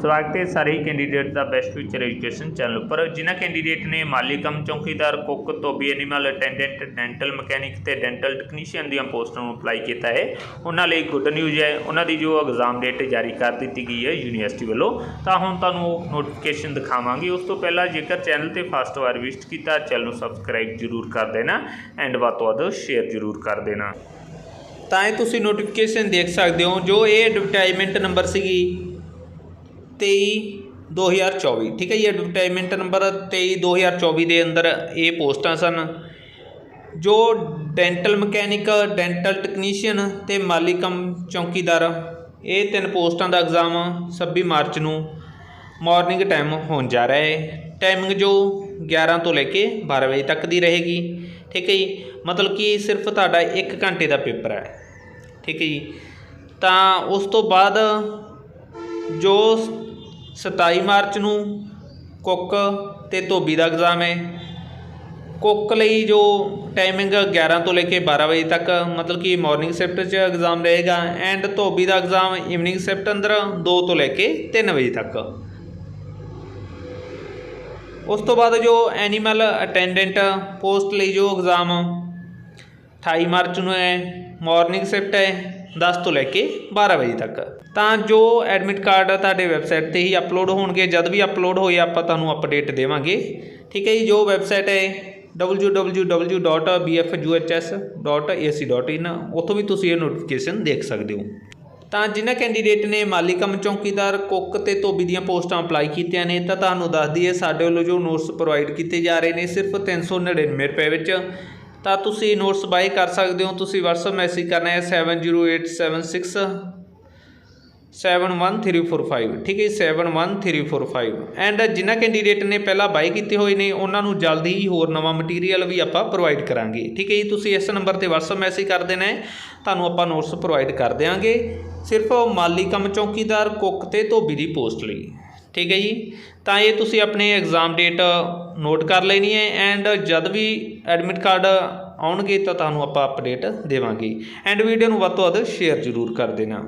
ਸਵਾਗਤ ਹੈ ਸਾਰੇ ਹੀ ਕੈਂਡੀਡੇਟ ਦਾ ਬੈਸਟ ਫਿਊਚਰ ਐਜੂਕੇਸ਼ਨ ਚੈਨਲ ਉੱਪਰ। ਜਿਨ੍ਹਾਂ ਕੈਂਡੀਡੇਟ ਨੇ ਮਾਲੀ ਕਮ ਚੌਕੀਦਾਰ, ਕੁੱਕ, ਧੋਬੀ ਐਨੀਮਲ ਅਟੈਂਡੈਂਟ ਡੈਂਟਲ ਮਕੈਨਿਕ ਤੇ ਡੈਂਟਲ ਟੈਕਨੀਸ਼ੀਅਨ ਦੀਆਂ ਪੋਸਟਾਂ ਨੂੰ ਅਪਲਾਈ ਕੀਤਾ ਹੈ। ਉਹਨਾਂ ਲਈ ਗੁੱਡ ਨਿਊਜ਼ ਹੈ। ਉਹਨਾਂ ਦੀ ਜੋ ਐਗਜ਼ਾਮ ਡੇਟ ਜਾਰੀ ਕਰ ਦਿੱਤੀ ਗਈ ਹੈ ਯੂਨੀਵਰਸਿਟੀ ਵੱਲੋਂ। ਤਾਂ ਹੁਣ ਤੁਹਾਨੂੰ ਉਹ ਨੋਟੀਫਿਕੇਸ਼ਨ ਦਿਖਾਵਾਂਗੇ। ਉਸ ਤੋਂ ਪਹਿਲਾਂ ਜੇਕਰ ਚੈਨਲ ਤੇ ਫਸਟ ਵਾਰ ਵਿਜ਼ਿਟ ਕੀਤਾ ਚੈਨਲ ਨੂੰ ਸਬਸਕ੍ਰਾਈਬ ਜ਼ਰੂਰ ਕਰ ਦੇਣਾ ਐਂਡ ਵੱਧ ਤੋਂ ਵੱਧ ਸ਼ੇਅਰ ਜ਼ਰੂਰ ਕਰ ਦੇਣਾ। ਤਾਂ ਇਹ ਤੁਸੀਂ ਨੋਟੀਫਿਕੇਸ਼ਨ ਦੇਖ ਸਕਦੇ ਹੋ। ਜੋ ਇਹ ਐਡਵਰਟਾਈਜ਼ਮੈਂਟ ਨੰਬਰ ਸੀਗੀ 23 2024 ਠੀਕ ਹੈ ਜੀ ਐਡਵਰਟਾਈਜ਼ਮੈਂਟ ਨੰਬਰ 23 2024 ਦੇ ਅੰਦਰ ਇਹ ਪੋਸਟਾਂ ਸਨ, ਜੋ ਡੈਂਟਲ ਮਕੈਨਿਕ ਡੈਂਟਲ ਟੈਕਨੀਸ਼ੀਅਨ ਤੇ ਮਾਲੀ ਕਮ ਚੌਕੀਦਾਰ, ਇਹ ਤਿੰਨ ਪੋਸਟਾਂ ਦਾ ਐਗਜ਼ਾਮ 26 ਮਾਰਚ ਨੂੰ ਮਾਰਨਿੰਗ ਟਾਈਮ ਹੋਣ ਜਾ ਰਿਹਾ ਹੈ। ਟਾਈਮਿੰਗ ਜੋ 11 ਤੋਂ ਲੈ ਕੇ 12 ਵਜੇ ਤੱਕ ਦੀ ਰਹੇਗੀ। ਠੀਕ ਹੈ ਜੀ, ਮਤਲਬ ਕਿ ਸਿਰਫ ਤੁਹਾਡਾ 1 ਘੰਟੇ ਦਾ ਪੇਪਰ ਹੈ। ਠੀਕ ਹੈ ਜੀ, ਤਾਂ ਉਸ ਤੋਂ ਬਾਅਦ ਜੋ 27 ਮਾਰਚ ਨੂੰ ਕੁੱਕ ਤੇ ਧੋਬੀ ਦਾ ਐਗਜ਼ਾਮ ਹੈ। ਕੁੱਕ ਲਈ ਜੋ ਟਾਈਮਿੰਗ 11 ਤੋਂ ਲੈ ਕੇ 12 ਵਜੇ ਤੱਕ, ਮਤਲਬ ਕਿ ਮਾਰਨਿੰਗ ਸ਼ਿਫਟ 'ਚ ਐਗਜ਼ਾਮ ਰਹੇਗਾ ਐਂਡ ਧੋਬੀ ਦਾ ਐਗਜ਼ਾਮ ਈਵਨਿੰਗ ਸ਼ਿਫਟ ਅੰਦਰ 2 ਤੋਂ ਲੈ ਕੇ 3 ਵਜੇ ਤੱਕ। ਉਸ ਤੋਂ ਬਾਅਦ ਜੋ ਐਨੀਮਲ ਅਟੈਂਡੈਂਟ ਪੋਸਟ ਲਈ ਜੋ ਐਗਜ਼ਾਮ 28 ਮਾਰਚ ਨੂੰ ਹੈ ਮਾਰਨਿੰਗ ਸ਼ਿਫਟ ਹੈ 10 ਤੋਂ ਲੈ ਕੇ 12 ਵਜੇ ਤੱਕ। ਤਾਂ ਜੋ ਐਡਮਿਟ ਕਾਰਡ ਤੁਹਾਡੇ ਵੈਬਸਾਈਟ ਤੇ ਹੀ ਅਪਲੋਡ ਹੋਣਗੇ, ਜਦ ਵੀ ਅਪਲੋਡ ਹੋਏ ਆਪਾਂ ਤੁਹਾਨੂੰ ਅਪਡੇਟ ਦੇਵਾਂਗੇ। ਠੀਕ ਹੈ ਜੀ, ਜੋ ਵੈਬਸਾਈਟ ਹੈ www.bfjuhs.ac.in ਉੱਥੋਂ ਵੀ ਤੁਸੀਂ ਇਹ ਨੋਟੀਫਿਕੇਸ਼ਨ ਦੇਖ ਸਕਦੇ ਹੋ। ਤਾਂ ਜਿਨ੍ਹਾਂ ਕੈਂਡੀਡੇਟ ਨੇ ਮਾਲੀ ਕਮ ਚੌਕੀਦਾਰ ਕੁੱਕ ਤੇ ਧੋਬੀ ਦੀਆਂ ਪੋਸਟਾਂ ਅਪਲਾਈ ਕੀਤੀਆਂ ਨੇ, ਤਾਂ ਤੁਹਾਨੂੰ ਦੱਸ ਦਈਏ, ਸਾਡੇ ਵੱਲੋਂ ਜੋ ਨੋਟਸ ਪ੍ਰੋਵਾਈਡ ਕੀਤੇ ਜਾ ਰਹੇ ਨੇ, ਸਿਰਫ 399 ਰੁਪਏ ਵਿੱਚ। ਤਾਂ ਤੁਸੀਂ ਨੋਟਸ ਬਾਈ ਕਰ ਸਕਦੇ ਹੋ, ਤੁਸੀਂ WhatsApp ਮੈਸੇਜ ਕਰਨਾ ਹੈ 70876 71345 ਠੀਕ ਹੈ 71345 ਐਂਡ ਜਿਨ੍ਹਾਂ ਕੈਂਡੀਡੇਟ ਨੇ ਪਹਿਲਾਂ ਬਾਈ ਕੀਤੇ ਹੋਏ ਨੇ, ਉਹਨਾਂ ਨੂੰ ਜਲਦੀ ਹੀ ਹੋਰ ਨਵਾਂ ਮਟੀਰੀਅਲ ਵੀ ਆਪਾਂ ਪ੍ਰੋਵਾਈਡ ਕਰਾਂਗੇ। ਠੀਕ ਹੈ ਜੀ, ਤੁਸੀਂ ਇਸ ਨੰਬਰ ਤੇ WhatsApp ਮੈਸੇਜ ਕਰ ਦੇਣਾ ਤੁਹਾਨੂੰ ਆਪਾਂ ਨੋਟਸ ਪ੍ਰੋਵਾਈਡ ਕਰ ਦੇਵਾਂਗੇ ਸਿਰਫ ਮਾਲੀ ਕੰਮ ਚੌਕੀਦਾਰ, ਕੁੱਕ ਤੇ ਧੋਬੀ ਦੀ ਪੋਸਟ ਲਈ। ਠੀਕ ਹੈ ਜੀ? ਤਾਂ ਇਹ ਤੁਸੀਂ ਆਪਣੇ ਐਗਜ਼ਾਮ ਡੇਟ ਨੋਟ ਕਰ ਲੈਣੀ ਹੈ ਐਂਡ ਜਦ ਵੀ ਐਡਮਿਟ ਕਾਰਡ ਆਉਣਗੇ ਤਾਂ ਤੁਹਾਨੂੰ ਆਪਾਂ ਅਪਡੇਟ ਦੇਵਾਂਗੇ। ਐਂਡ ਵੀਡੀਓ ਨੂੰ ਵੱਧ ਤੋਂ ਵੱਧ ਸ਼ੇਅਰ ਜ਼ਰੂਰ ਕਰ ਦੇਣਾ।